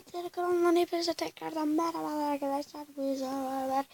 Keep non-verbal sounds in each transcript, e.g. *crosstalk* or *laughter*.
Mutlu kanalından hepinize tekrardan merhabalar arkadaşlar. Bu yüzden beraber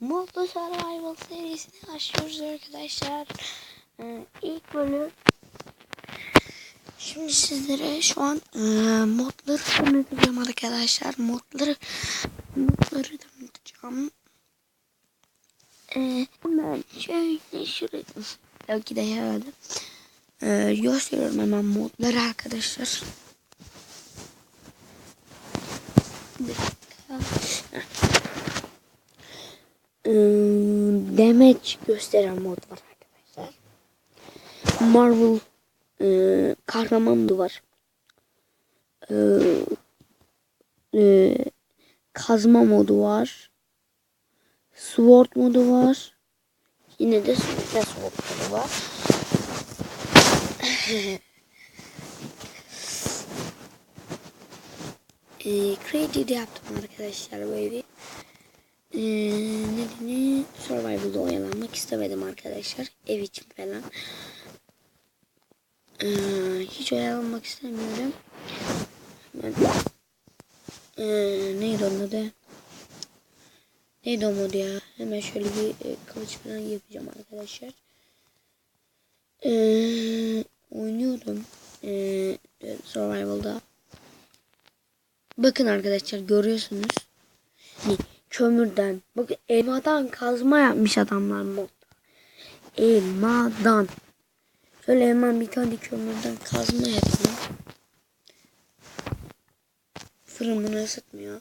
Mutlu Survival serisini başlıyoruz arkadaşlar. Ee, ilk bölüm. Şimdi sizlere şu an e, modları tanıtacağım arkadaşlar. Modları modları tanıtacağım. Ee, hemen şöyle şuraya. Belki de herhalde. Ee, gösteriyorum hemen modları arkadaşlar. Ee, damage gösteren mod var arkadaşlar. Marvel e, kahraman modu var. Ee, e, kazma modu var. Sword modu var. Yine de Sword modu var. *laughs* e, yaptım arkadaşlar böyle bir e, nedeni Survival'da oyalanmak istemedim arkadaşlar. Ev için falan. E, hiç oyalanmak istemiyorum. Ben, e, neydi onun adı? Neydi o mod ya? Hemen şöyle bir e, kılıç falan yapacağım arkadaşlar. E, oynuyordum. E, Survival'da. Bakın arkadaşlar görüyorsunuz. Hani kömürden. Bakın elmadan kazma yapmış adamlar mod. Elmadan. Şöyle hemen bir tane kömürden kazma yapayım. Fırınını ısıtmıyor.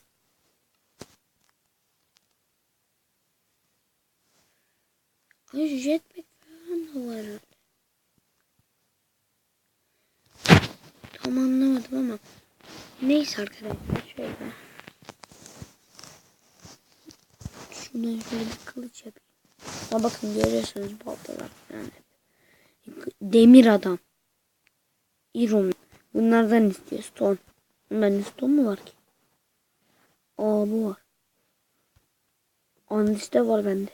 Ay jetpack falan da var herhalde. Tam anlamadım ama. Neyse arkadaşlar şöyle. Şuradan şöyle bir kılıç yapayım. Ama bakın görüyorsunuz baltalar falan. Demir adam. Iron. Bunlardan istiyor stone. Bunların stone mu var ki? Aa bu var. Andiste var bende.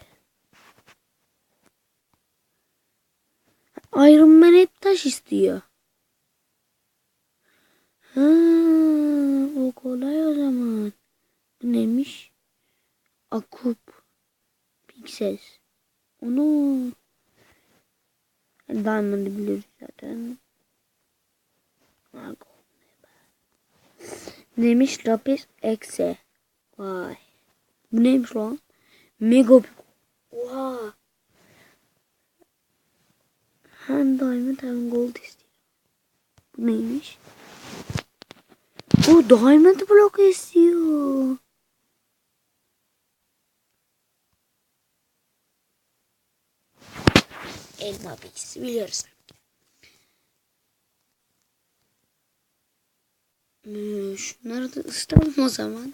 Iron Man hep taş istiyor. Ha, o kolay o zaman. Bu neymiş? Akup. Pixels. Onu. Diamond'ı biliyoruz zaten. Neymiş? Lapis Exe. Vay. Bu neymiş lan? Mega Oha. Hem diamond hem gold istiyor. Bu neymiş? O diamond blok istiyor. Elma bilgisi biliyoruz. Hmm, şunları da ısıtalım o zaman.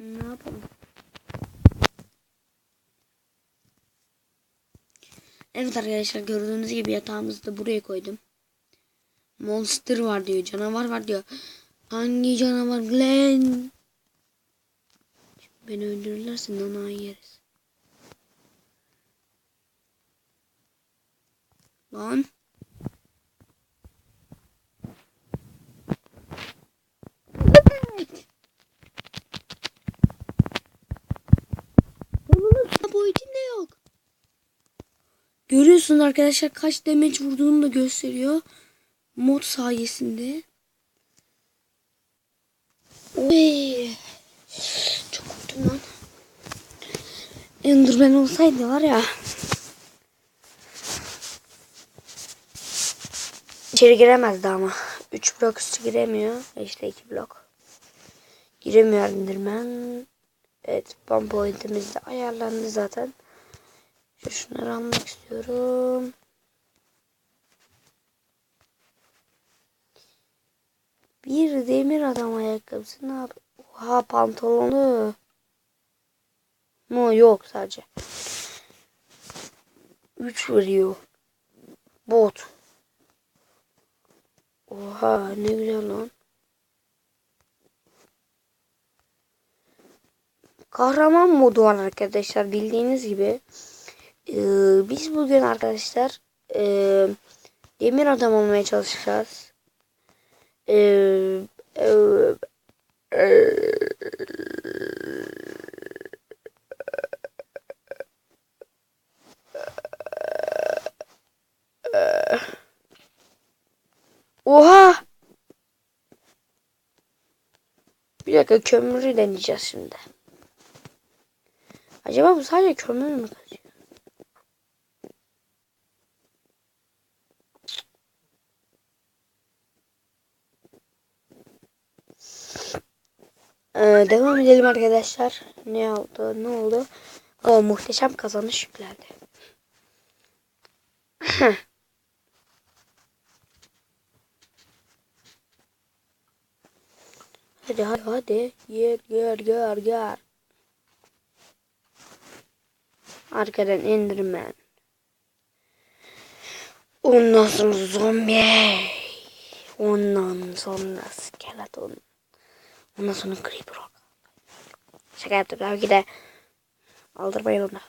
Ne yapalım? Evet arkadaşlar gördüğünüz gibi yatağımızı da buraya koydum. Monster var diyor. Canavar var diyor. Hangi canavar? Glenn. Beni öldürürlerse nanayı yeriz. Lan. Görüyorsunuz arkadaşlar kaç damage vurduğunu da gösteriyor. Mod sayesinde. Oy. Çok korktum lan. Enderman olsaydı var ya. İçeri giremezdi ama. 3 blok üstü giremiyor. İşte 2 blok. Giremiyor Enderman. Evet, bomb pointimiz de ayarlandı zaten. Şu şunları almak istiyorum. Bir demir adam ayakkabısı ne yap? Oha pantolonu. Mu yok sadece. 3 veriyor. Bot. Oha ne güzel lan. Kahraman modu var arkadaşlar bildiğiniz gibi. Ee, biz bugün arkadaşlar e, demir adam olmaya çalışacağız. Ee, e, e, Oha! Bir dakika kömürü deneyeceğiz şimdi. Acaba bu sadece kömür mü kazıyor? Ee, devam edelim arkadaşlar. Ne oldu? Ne oldu? O muhteşem kazanış yüklendi. *laughs* hadi hadi hadi. Gel gel gel gel. Arkadan Enderman. Ondan sonra zombi. Ondan sonra skeleton. Ondan sonra creeper. Şaka yaptım. Tabii de aldırmayın onu.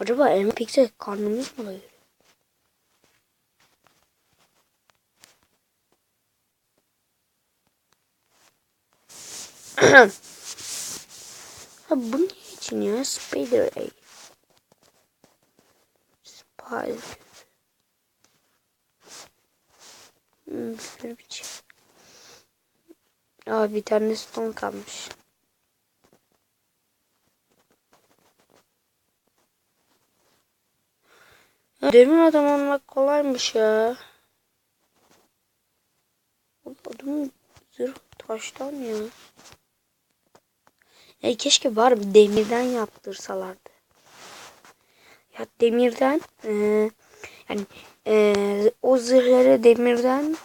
Acaba elma pixel karnımız mı doyuruyor? *clears throat* ha bu ne için ya? Spider egg. Spider. Hmm, bir biçim. Aa bir tane stone Demir adam olmak kolaymış ya. Adamın zırh taştan ya. Ya keşke var bir demirden yaptırsalardı. Ya demirden e, yani e, o zırhları demirden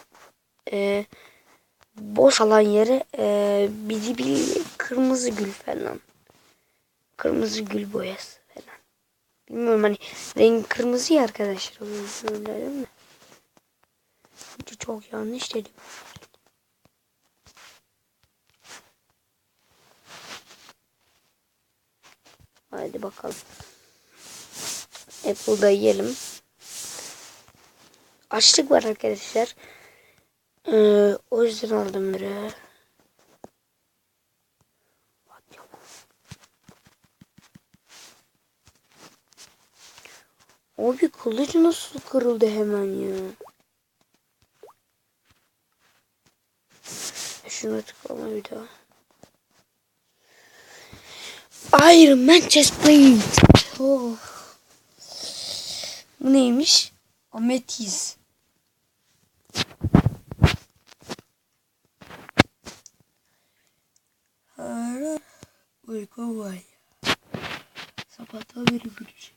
e, boş alan yere e, bir, bir kırmızı gül falan. Kırmızı gül boyası falan. Bilmiyorum hani renk kırmızı ya arkadaşlar. Öyle mi? Çok yanlış dedim. Hadi bakalım. Apple'da yiyelim. Açlık var arkadaşlar. Ee, o yüzden aldım bir. Abi kılıcı nasıl kırıldı hemen ya? Şuna tıklama bir daha. Iron Man chest plate. Oh. Bu neymiş? Ametis. Hala uyku var ya. Sabahtan beri şey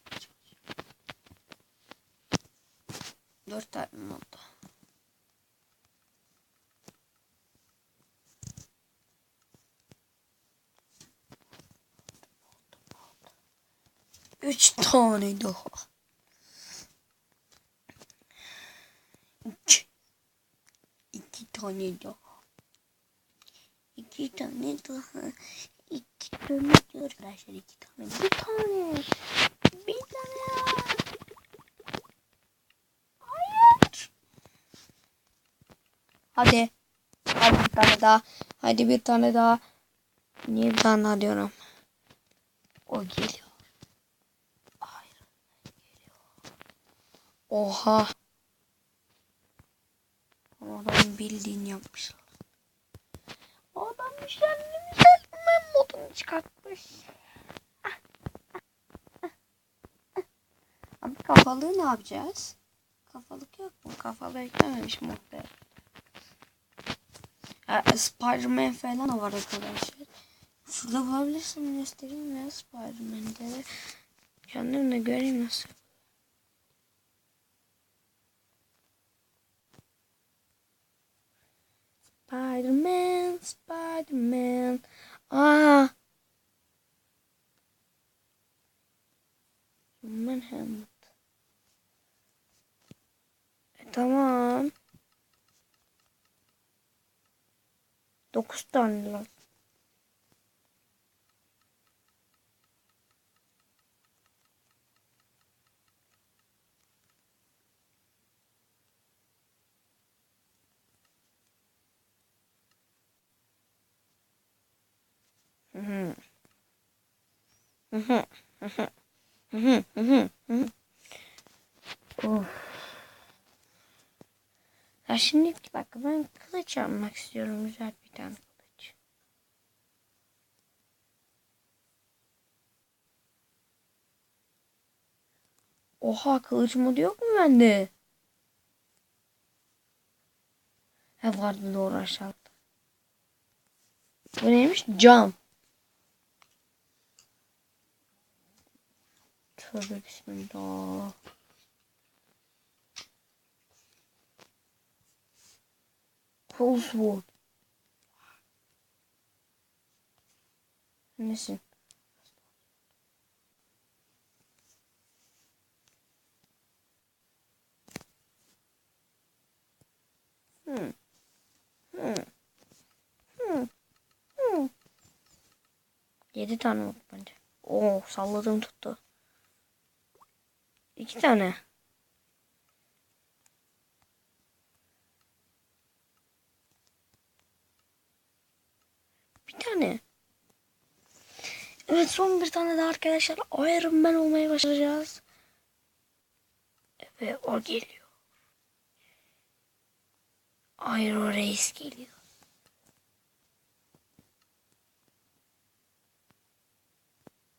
Dört tane oldu? Üç tane daha. Üç. İki tane daha. İki tane daha. İki tane daha. Arkadaşlar iki tane. Bir tane. Bir tane daha. Hayır. Hadi. Hadi bir tane daha. Hadi bir tane daha. Niye bir tane daha diyorum. O geliyor. Hayır. Geliyor. Oha. Adam bildiğini yapmışlar. Adam selman modunu çıkartmış. Abi kafalığı ne yapacağız? Kafalık yok mu? Kafalı eklememiş. Ya, Spiderman falan var arkadaşlar. Şurada bulabilirsem göstereyim ya Spiderman'de. De göreyim nasıl. Spider-Man, Spider-Man. Aa. Human helmet. E, tamam. Dokuz tane lan. Hı hı. Hı hı. Hı hı. Hı. Of. Ya şimdi bak ben kılıç almak istiyorum güzel bir tane kılıç. Oha kılıç modu yok mu bende? He vardı doğru aşağıda. Bu neymiş? Cam. Tövbe bismillah. Crossword. Nesin? Hmm. Hmm. Hmm. Hmm. Yedi tane oldu bence. Oo salladım tuttu. İki tane. Bir tane. Evet son bir tane daha arkadaşlar. Iron Man olmaya başlayacağız. Ve o geliyor. Iron Reis geliyor.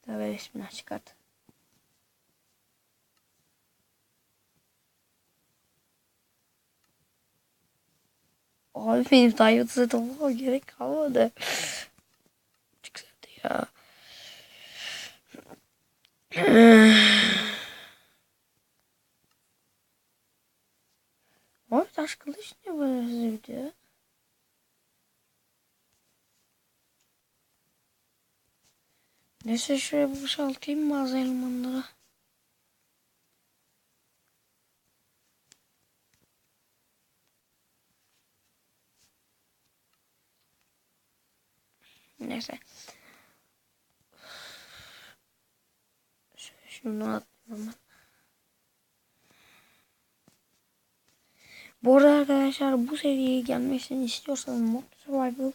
Tabii bismillah çıkart. Abi benim Toyota'da toplama gerek kalmadı. Çıksaydı ya. *sighs* Abi taş kılıç niye böyle gidiyor? Neyse şuraya boşaltayım bazı elemanları. Neyse. Şunu atlayalım. Bu arada arkadaşlar bu seriye gelmesini istiyorsanız Mod Survival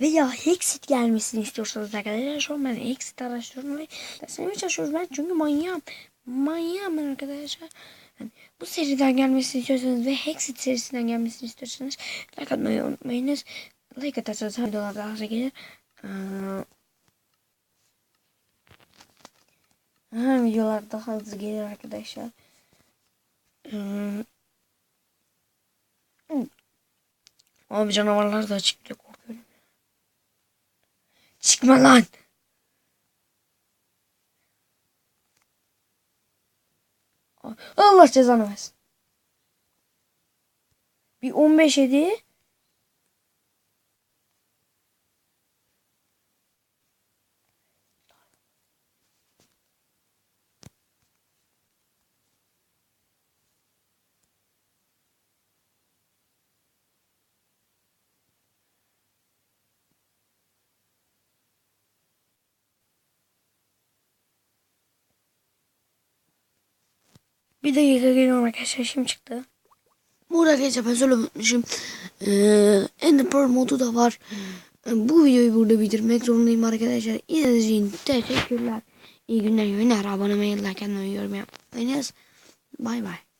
veya Hexit gelmesini istiyorsanız arkadaşlar şu an ben Hexit araştırıyorum ve derslemeye çalışıyorum ben çünkü manyağım. Manyağım ben arkadaşlar. Yani bu seriden gelmesini istiyorsanız ve Hexit serisinden gelmesini istiyorsanız like atmayı unutmayınız. Like atarsanız hem videolar daha gelir. Ee, hem videolar daha hızlı gelir arkadaşlar. Ee, Abi canavarlar da çıktı korkuyorum. Çıkma lan. Allah cezanı versin. Bir 15 hediye. Bir dakika geliyorum arkadaşlar şimdi çıktı. Burada arkadaşlar ben söyle unutmuşum. Ee, Ender Pearl modu da var. Bu videoyu burada bitirmek zorundayım arkadaşlar. İzlediğiniz için teşekkürler. İyi günler, günler. Abone olmayı, like yorum yapmayınız. Bay bay.